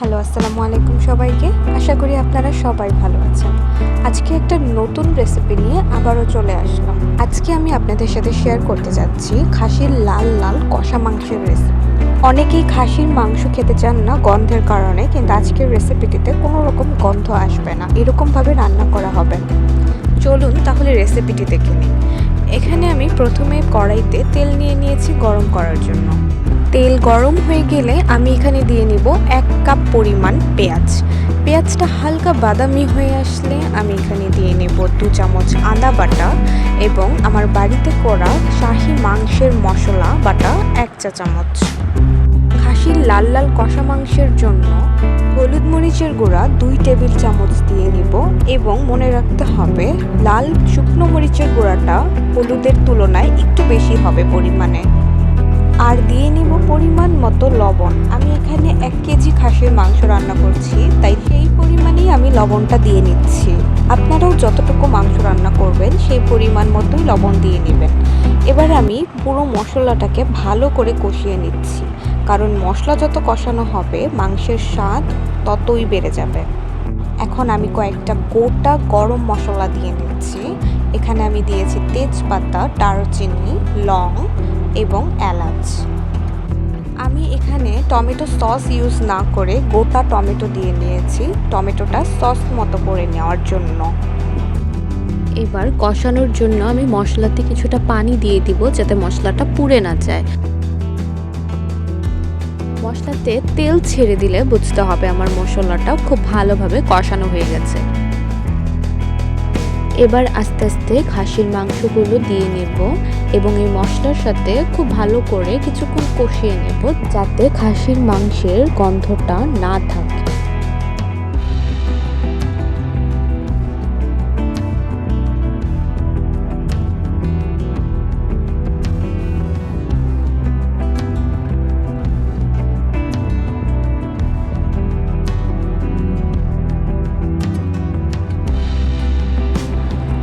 Hello, আসসালামু আলাইকুম সবাইকে। আশা করি আপনারা সবাই ভালো আছেন। আজকে একটা নতুন রেসিপি নিয়ে আবারও চলে আসলাম। আজকে আমি আপনাদের সাথে শেয়ার করতে যাচ্ছি খাসির লাল লাল কষা মাংসের রেসিপি অনেকেই খাসির মাংস খেতে চান না গন্ধের কারণে, কিন্তু আজকের রেসিপিটিতে কোনো রকম গন্ধ আসবে না। এরকমভাবে রান্না করা হবে চলুন তাহলে রেসিপিটি দেখে নিই। এখানে আমি প্রথমে কড়াইতে তেল নিয়ে নিয়েছি গরম করার জন্য। তেল গরম হয়ে গেলে আমি এখানে দিয়ে নিব এক কাপ পরিমাণ পেঁয়াজ। পেঁয়াজটা হালকা বাদামি হয়ে আসলে আমি এখানে দিয়ে নেব দু চামচ আদা বাটা এবং আমার বাড়িতে করা শাহি মাংসের মশলা বাটা এক চা চামচ। খাসির লাল লাল কষা মাংসের জন্য হলুদ মরিচের গুঁড়া দুই টেবিল চামচ দিয়ে নিব এবং মনে রাখতে হবে লাল শুকনো মরিচের গুঁড়াটা হলুদের তুলনায় একটু বেশি হবে পরিমাণে। আর দিয়ে নিব পরিমাণ মতো লবণ। আমি এখানে এক কেজি খাসির মাংস রান্না করছি, তাই সেই পরিমাণেই আমি লবণটা দিয়ে নিচ্ছি। আপনারাও যতটুকু মাংস রান্না করবেন, সেই পরিমাণ মতোই লবণ দিয়ে নেবেন। এবার আমি পুরো মশলাটাকে ভালো করে কষিয়ে নিচ্ছি। কারণ মশলা যত কষানো হবে, মাংসের স্বাদ ততই বেড়ে যাবে। এখন আমি কয়েকটা গোটা গরম মশলা দিয়ে নিচ্ছি। এখানে আমি দিয়েছি তেজপাতা, দারচিনি, লং এবং এলাচ। আমি এখানে টমেটো সস ইউজ না করে গোটা টমেটো দিয়ে নিয়েছি, টমেটোটা সস মতো করে নেওয়ার জন্য। এবার কষানোর জন্য আমি মশলাতে কিছুটা পানি দিয়ে দিব যাতে মশলাটা পুড়ে না যায়। মশলাতে তেল ছেড়ে দিলে বুঝতে হবে আমার মশলাটাও খুব ভালোভাবে কষানো হয়ে গেছে। এবার আস্তে আস্তে খাসির মাংসগুলো দিয়ে নেব এবং এই মশলার সাথে খুব ভালো করে কিছুক্ষণ কষিয়ে নেব যাতে খাসির মাংসের গন্ধটা না থাকে।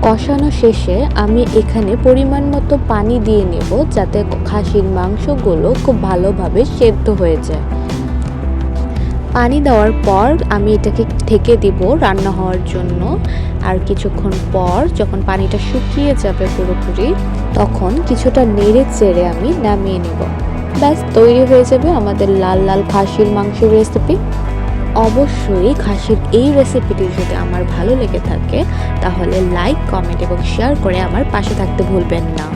কষানো শেষে আমি এখানে পরিমাণ মতো পানি দিয়ে নেব যাতে খাসির মাংসগুলো খুব ভালোভাবে সেদ্ধ হয়ে যায়। পানি দেওয়ার পর আমি এটাকে ঢেকে দিব রান্না হওয়ার জন্য। আর কিছুক্ষণ পর যখন পানিটা শুকিয়ে যাবে পুরোপুরি, তখন কিছুটা নেড়ে চেড়ে আমি নামিয়ে নেব। ব্যাস, তৈরি হয়ে যাবে আমাদের লাল লাল খাসির মাংসের রেসিপি অবশ্যই খাসির এই রেসিপিটি যদি আমার ভালো লেগে থাকে, তাহলে লাইক কমেন্ট এবং শেয়ার করে আমার পাশে থাকতে ভুলবেন না।